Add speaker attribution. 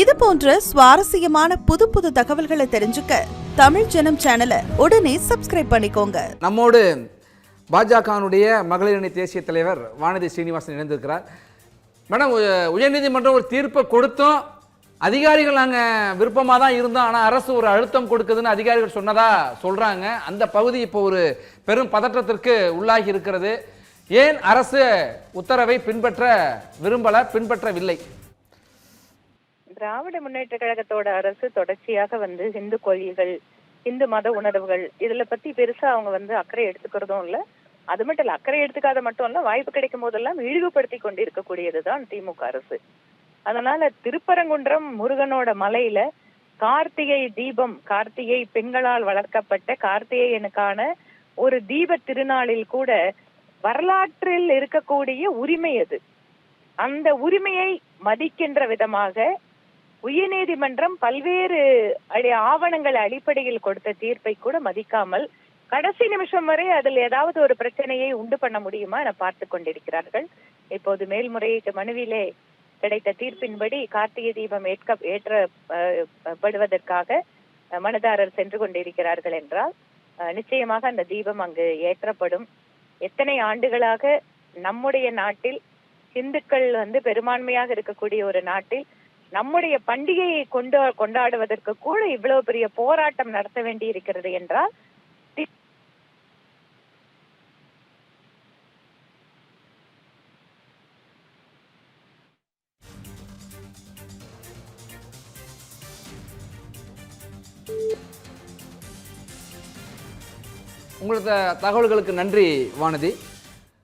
Speaker 1: இது போன்ற சுவாரஸ்யமான புது புது தகவல்களை தெரிஞ்சுக்க தமிழ் ஜனம் சேனலை உடனே சப்ஸ்கிரைப் பண்ணிக்கோங்க.
Speaker 2: நம்மோடு பாஜகனுடைய மகளிர் அணி தேசிய தலைவர் வானதி ஸ்ரீனிவாசன் இணைந்திருக்கிறார். மேடம் உ- உயர்நீதிமன்றம் ஒரு தீர்ப்பை கொடுத்தோம். அதிகாரிகள் நாங்கள் விருப்பமாக தான் இருந்தோம். ஆனால் அரசு ஒரு அழுத்தம் கொடுக்குதுன்னு அதிகாரிகள் சொன்னதா சொல்கிறாங்க அந்த பகுதி இப்போ ஒரு பெரும் பதற்றத்திற்கு உள்ளாகி இருக்கிறது. ஏன் அரசு உத்தரவை பின்பற்ற விரும்பல பின்பற்றவில்லை?
Speaker 3: திராவிட முன்னேற்ற கழகத்தோட அரசு தொடர்ச்சியாக வந்து இந்து கொள்கைகள் இந்து மத உணர்வுகள் இதுல பத்தி பெருசா அவங்க வந்து அக்கறை எடுத்துக்கிறதும் இல்ல. அது மட்டும் இல்ல அக்கறை எடுத்துக்காத மட்டும் இல்ல வாய்ப்பு கிடைக்கும் போதெல்லாம் இழிவுபடுத்தி கொண்டிருக்கக்கூடியதுதான் திமுக அரசு. அதனால திருப்பரங்குன்றம் முருகனோட மலையில கார்த்திகை தீபம் கார்த்திகை பெண்களால் வளர்க்கப்பட்ட கார்த்திகேயனுக்கான ஒரு தீப திருநாளில் கூட வரலாற்றில் இருக்கக்கூடிய உரிமை அது. அந்த உரிமையை மதிக்கின்ற விதமாக உயர்நீதிமன்றம் பல்வேறு ஆவணங்கள் அடிப்படையில் கொடுத்த தீர்ப்பை கூட மதிக்காமல் கடைசி நிமிஷம் வரை அதில் ஏதாவது ஒரு பிரச்சனையை உண்டு பண்ண முடியுமா என பார்த்து கொண்டிருக்கிறார்கள். இப்போது மேல்முறையீட்டு மனுவிலே கிடைத்த தீர்ப்பின்படி கார்த்திகை தீபம் ஏற்க ஏற்றப்படுவதற்காக அஹ், மனுதாரர் சென்று கொண்டிருக்கிறார்கள் என்றால் அஹ், நிச்சயமாக அந்த தீபம் அங்கு ஏற்றப்படும். எத்தனை ஆண்டுகளாக நம்முடைய நாட்டில் இந்துக்கள் வந்து பெரும்பான்மையாக இருக்கக்கூடிய ஒரு நாட்டில் நம்முடைய பண்டிகையை கொண்டு கொண்டாடுவதற்கு கூட இவ்வளவு பெரிய போராட்டம் நடத்த வேண்டி இருக்கிறது என்றால்
Speaker 2: உங்களோட தகவல்களுக்கு நன்றி வானதி.